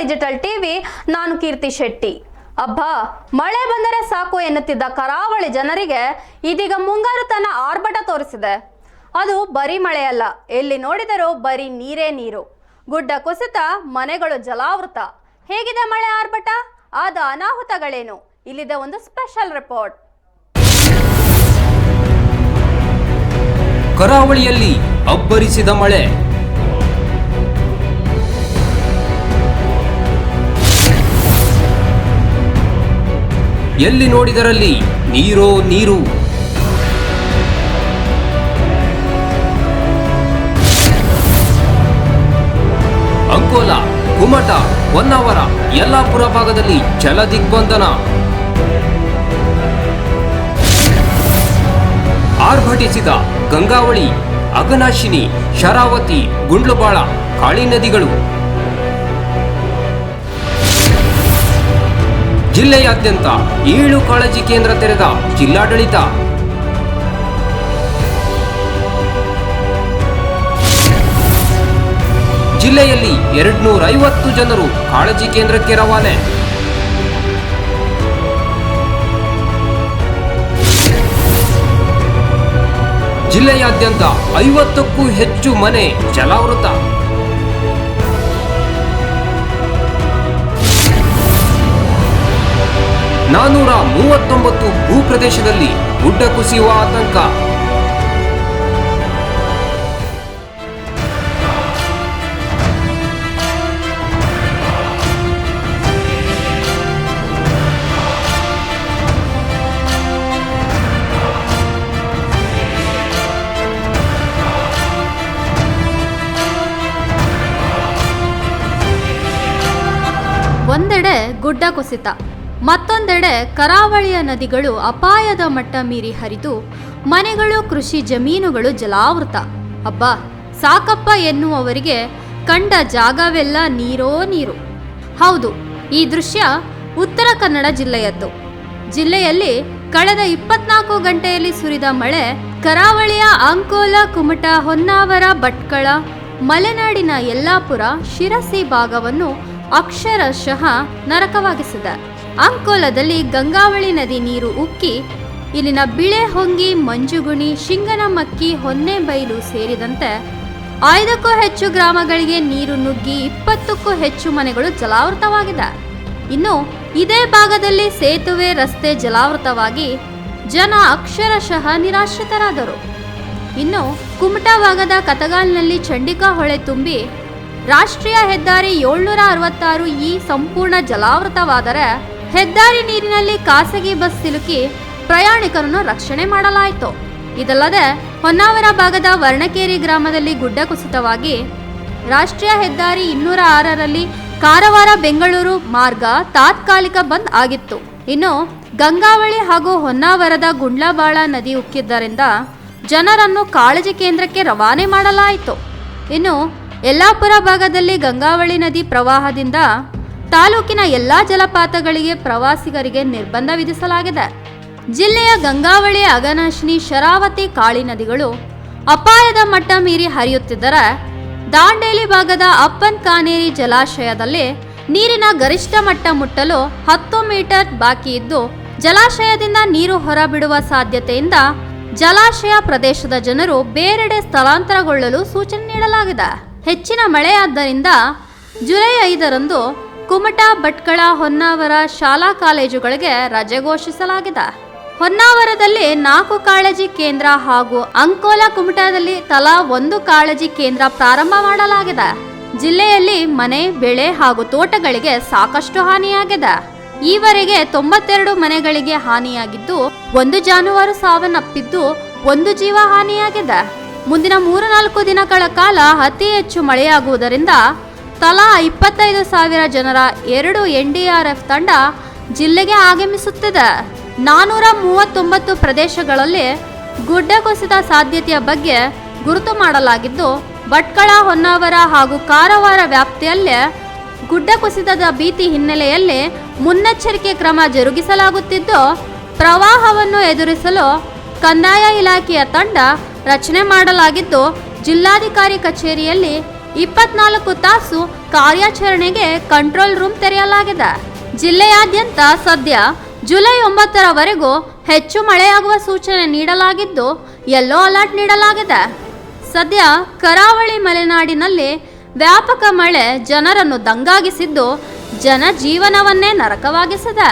Digital TV, ನಾನು ಕೀರ್ತಿ ಶೆಟ್ಟಿ. ಅಬ್ಬಾ, ಮಳೆ ಬಂದರೆ ಸಾಕು ಎನ್ನುತ್ತಿದ್ದ ಕರಾವಳಿ ಜನರಿಗೆ ಇದೀಗ ಮುಂಗಾರು ತನ್ನ ಆರ್ಭಟ ತೋರಿಸಿದೆ. ಅದು ಬರೀ ಮಳೆಯಲ್ಲ, ಎಲ್ಲಿ ನೋಡಿದರೂ ಬರೀ ನೀರೇ ನೀರು. ಗುಡ್ಡ ಕುಸಿತ, ಮನೆಗಳು ಜಲಾವೃತ. ಹೇಗಿದೆ ಮಳೆ ಆರ್ಭಟ? ಆದ ಅನಾಹುತಗಳೇನು? ಇಲ್ಲಿದೆ ಒಂದು ಸ್ಪೆಷಲ್ ರಿಪೋರ್ಟ್. ಕರಾವಳಿಯಲ್ಲಿ ಅಬ್ಬರಿಸಿದ ಮಳೆ. ಎಲ್ಲಿ ನೋಡಿದರಲ್ಲಿ ನೀರೋ ನೀರು? ಅಂಕೋಲ, ಕುಮಟ, ಹೊನ್ನಾವರ, ಯಲ್ಲಾಪುರ ಭಾಗದಲ್ಲಿ ಜಲ ದಿಗ್ಬಂಧನ ಆರ್ಭಟಿಸಿದ ಗಂಗಾವಳಿ, ಅಘನಾಶಿನಿ, ಶರಾವತಿ, ಗುಂಡ್ಲುಬಾಳ ಕಾಳಿ ನದಿಗಳು ಜಿಲ್ಲೆಯಾದ್ಯಂತ ಏಳು ಕಾಳಜಿ ಕೇಂದ್ರ ತೆರೆದ ಜಿಲ್ಲಾಡಳಿತ. ಜಿಲ್ಲೆಯಲ್ಲಿ ಎರಡ್ನೂರ ಐವತ್ತು ಜನರು ಕಾಳಜಿ ಕೇಂದ್ರಕ್ಕೆ ರವಾನೆ. ಜಿಲ್ಲೆಯಾದ್ಯಂತ ಐವತ್ತಕ್ಕೂ ಹೆಚ್ಚು ಮನೆ ಜಲಾವೃತ. ನಾನೂರ ಮೂವತ್ತೊಂಬತ್ತು ಭೂಪ್ರದೇಶದಲ್ಲಿ ಗುಡ್ಡ ಕುಸಿಯುವ ಆತಂಕ. ಒಂದೆಡೆ ಗುಡ್ಡ ಕುಸಿತ. ಮತ್ತೊಂದೆಡೆ ಕರಾವಳಿಯ ನದಿಗಳು ಅಪಾಯದ ಮಟ್ಟ ಮೀರಿ ಹರಿದು, ಮನೆಗಳು, ಕೃಷಿ ಜಮೀನುಗಳು ಜಲಾವೃತ. ಅಬ್ಬಾ, ಸಾಕಪ್ಪ ಎನ್ನುವವರಿಗೆ ಕಂಡ ಜಾಗವೆಲ್ಲ ನೀರೋ ನೀರು. ಹೌದು, ಈ ದೃಶ್ಯ ಉತ್ತರ ಕನ್ನಡ ಜಿಲ್ಲೆಯದ್ದು. ಜಿಲ್ಲೆಯಲ್ಲಿ ಕಳೆದ ಇಪ್ಪತ್ನಾಲ್ಕು ಗಂಟೆಯಲ್ಲಿ ಸುರಿದ ಮಳೆ ಕರಾವಳಿಯ ಅಂಕೋಲ, ಕುಮಟ, ಹೊನ್ನಾವರ, ಭಟ್ಕಳ, ಮಲೆನಾಡಿನ ಯಲ್ಲಾಪುರ, ಶಿರಸಿ ಭಾಗವನ್ನು ಅಕ್ಷರಶಃ ನರಕವಾಗಿಸಿದೆ. ಅಂಕೋಲದಲ್ಲಿ ಗಂಗಾವಳಿ ನದಿ ನೀರು ಉಕ್ಕಿ, ಇಲ್ಲಿನ ಬಿಳೆಹೊಂಗಿ ಮಂಜುಗುಣಿ ಶಿಂಗನಮಕ್ಕಿ ಹೊನ್ನೆಬೈಲು ಸೇರಿದಂತೆ ಐದಕ್ಕೂ ಹೆಚ್ಚು ಗ್ರಾಮಗಳಿಗೆ ನೀರು ನುಗ್ಗಿ ಇಪ್ಪತ್ತಕ್ಕೂ ಹೆಚ್ಚು ಮನೆಗಳು ಜಲಾವೃತವಾಗಿದೆ. ಇನ್ನು ಇದೇ ಭಾಗದಲ್ಲಿ ಸೇತುವೆ, ರಸ್ತೆ ಜಲಾವೃತವಾಗಿ ಜನ ಅಕ್ಷರಶಃ ನಿರಾಶ್ರಿತರಾದರು. ಇನ್ನು ಕುಮಟಾ ಭಾಗದ ಕತಗಾಲ್ನಲ್ಲಿ ಚಂಡಿಕಾ ಹೊಳೆ ತುಂಬಿ ರಾಷ್ಟ್ರೀಯ ಹೆದ್ದಾರಿ ಏಳ್ನೂರ ಅರವತ್ತಾರು ಈ ಸಂಪೂರ್ಣ ಜಲಾವೃತವಾದರೆ ಹೆದ್ದಾರಿ ನೀರಿನಲ್ಲಿ ಖಾಸಗಿ ಬಸ್ ಸಿಲುಕಿ ಪ್ರಯಾಣಿಕರನ್ನು ರಕ್ಷಣೆ ಮಾಡಲಾಯಿತು. ಇದಲ್ಲದೆ, ಹೊನ್ನಾವರ ಭಾಗದ ವರ್ಣಕೇರಿ ಗ್ರಾಮದಲ್ಲಿ ಗುಡ್ಡ ಕುಸಿತವಾಗಿ ರಾಷ್ಟ್ರೀಯ ಹೆದ್ದಾರಿ ಇನ್ನೂರ ಆರರಲ್ಲಿ ಕಾರವಾರ ಬೆಂಗಳೂರು ಮಾರ್ಗ ತಾತ್ಕಾಲಿಕ ಬಂದ್ ಆಗಿತ್ತು. ಇನ್ನು, ಗಂಗಾವಳಿ ಹಾಗೂ ಹೊನ್ನಾವರದ ಗುಂಡ್ಲಬಾಳ ನದಿ ಉಕ್ಕಿದ್ದರಿಂದ ಜನರನ್ನು ಕಾಳಜಿ ಕೇಂದ್ರಕ್ಕೆ ರವಾನೆ ಮಾಡಲಾಯಿತು. ಇನ್ನು, ಯಲ್ಲಾಪುರ ಭಾಗದಲ್ಲಿ ಗಂಗಾವಳಿ ನದಿ ಪ್ರವಾಹದಿಂದ ತಾಲೂಕಿನ ಎಲ್ಲಾ ಜಲಪಾತಗಳಿಗೆ ಪ್ರವಾಸಿಗರಿಗೆ ನಿರ್ಬಂಧ ವಿಧಿಸಲಾಗಿದೆ. ಜಿಲ್ಲೆಯ ಗಂಗಾವಳಿ, ಅಗನಾಶಿನಿ, ಶರಾವತಿ, ಕಾಳಿ ನದಿಗಳು ಅಪಾಯದ ಮಟ್ಟ ಮೀರಿ ಹರಿಯುತ್ತಿದ್ದರೆ ದಾಂಡೇಲಿ ಭಾಗದ ಅಪ್ಪನ್ ಕಾನೇರಿ ಜಲಾಶಯದಲ್ಲಿ ನೀರಿನ ಗರಿಷ್ಠ ಮಟ್ಟ ಮುಟ್ಟಲು ಹತ್ತು ಮೀಟರ್ ಬಾಕಿ ಇದ್ದು, ಜಲಾಶಯದಿಂದ ನೀರು ಹೊರಬಿಡುವ ಸಾಧ್ಯತೆಯಿಂದ ಜಲಾಶಯ ಪ್ರದೇಶದ ಜನರು ಬೇರೆಡೆ ಸ್ಥಳಾಂತರಗೊಳ್ಳಲು ಸೂಚನೆ ನೀಡಲಾಗಿದೆ. ಹೆಚ್ಚಿನ ಮಳೆಯಾದ್ದರಿಂದ ಜುಲೈ ಐದರಂದು ಕುಮಟಾ ಭಟ್ಕಳ ಹೊನ್ನಾವರ ಶಾಲಾ ಕಾಲೇಜುಗಳಿಗೆ ರಜೆ ಘೋಷಿಸಲಾಗಿದೆ. ಹೊನ್ನಾವರದಲ್ಲಿ ನಾಲ್ಕು ಕಾಳಜಿ ಕೇಂದ್ರ ಹಾಗೂ ಅಂಕೋಲಾ ಕುಮಟಾದಲ್ಲಿ ತಲಾ ಒಂದು ಕಾಳಜಿ ಕೇಂದ್ರ ಪ್ರಾರಂಭ ಮಾಡಲಾಗಿದೆ. ಜಿಲ್ಲೆಯಲ್ಲಿ ಮನೆ, ಬೆಳೆ ಹಾಗೂ ತೋಟಗಳಿಗೆ ಸಾಕಷ್ಟು ಹಾನಿಯಾಗಿದೆ. ಈವರೆಗೆ ತೊಂಬತ್ತೆರಡು ಮನೆಗಳಿಗೆ ಹಾನಿಯಾಗಿದ್ದು, ಒಂದು ಜಾನುವಾರು ಸಾವನ್ನಪ್ಪಿದ್ದು ಒಂದು ಜೀವ ಹಾನಿಯಾಗಿದೆ. ಮುಂದಿನ ಮೂರು ನಾಲ್ಕು ದಿನಗಳ ಕಾಲ ಅತಿ ಹೆಚ್ಚು ಮಳೆಯಾಗುವುದರಿಂದ ತಲಾ ಇಪ್ಪತ್ತೈದು ಸಾವಿರ ಜನರ ಎರಡು ಎನ್ಡಿಆರ್ಎಫ್ ತಂಡ ಜಿಲ್ಲೆಗೆ ಆಗಮಿಸುತ್ತಿದೆ. ನಾನೂರ ಮೂವತ್ತೊಂಬತ್ತು ಪ್ರದೇಶಗಳಲ್ಲಿ ಗುಡ್ಡ ಕುಸಿತ ಸಾಧ್ಯತೆಯ ಬಗ್ಗೆ ಗುರುತು ಮಾಡಲಾಗಿದ್ದು, ಭಟ್ಕಳ, ಹೊನ್ನಾವರ ಹಾಗೂ ಕಾರವಾರ ವ್ಯಾಪ್ತಿಯಲ್ಲಿ ಗುಡ್ಡ ಕುಸಿತದ ಭೀತಿ ಹಿನ್ನೆಲೆಯಲ್ಲಿ ಮುನ್ನೆಚ್ಚರಿಕೆ ಕ್ರಮ ಜರುಗಿಸಲಾಗುತ್ತಿದ್ದು, ಪ್ರವಾಹವನ್ನು ಎದುರಿಸಲು ಕಂದಾಯ ಇಲಾಖೆಯ ತಂಡ ರಚನೆ ಮಾಡಲಾಗಿದ್ದು, ಜಿಲ್ಲಾಧಿಕಾರಿ ಕಚೇರಿಯಲ್ಲಿ ಇಪ್ಪತ್ನಾಲ್ಕು ತಾಸು ಕಾರ್ಯಾಚರಣೆಗೆ ಕಂಟ್ರೋಲ್ ರೂಮ್ ತೆರೆಯಲಾಗಿದೆ. ಜಿಲ್ಲೆಯಾದ್ಯಂತ ಸದ್ಯ ಜುಲೈ ಒಂಬತ್ತರವರೆಗೂ ಹೆಚ್ಚು ಮಳೆಯಾಗುವ ಸೂಚನೆ ನೀಡಲಾಗಿದ್ದು, ಯೆಲ್ಲೋ ಅಲರ್ಟ್ ನೀಡಲಾಗಿದೆ. ಸದ್ಯ ಕರಾವಳಿ ಮಲೆನಾಡಿನಲ್ಲಿ ವ್ಯಾಪಕ ಮಳೆ ಜನರನ್ನು ದಂಗಾಗಿಸಿದ್ದು, ಜನಜೀವನವನ್ನೇ ನರಕವಾಗಿಸಿದೆ.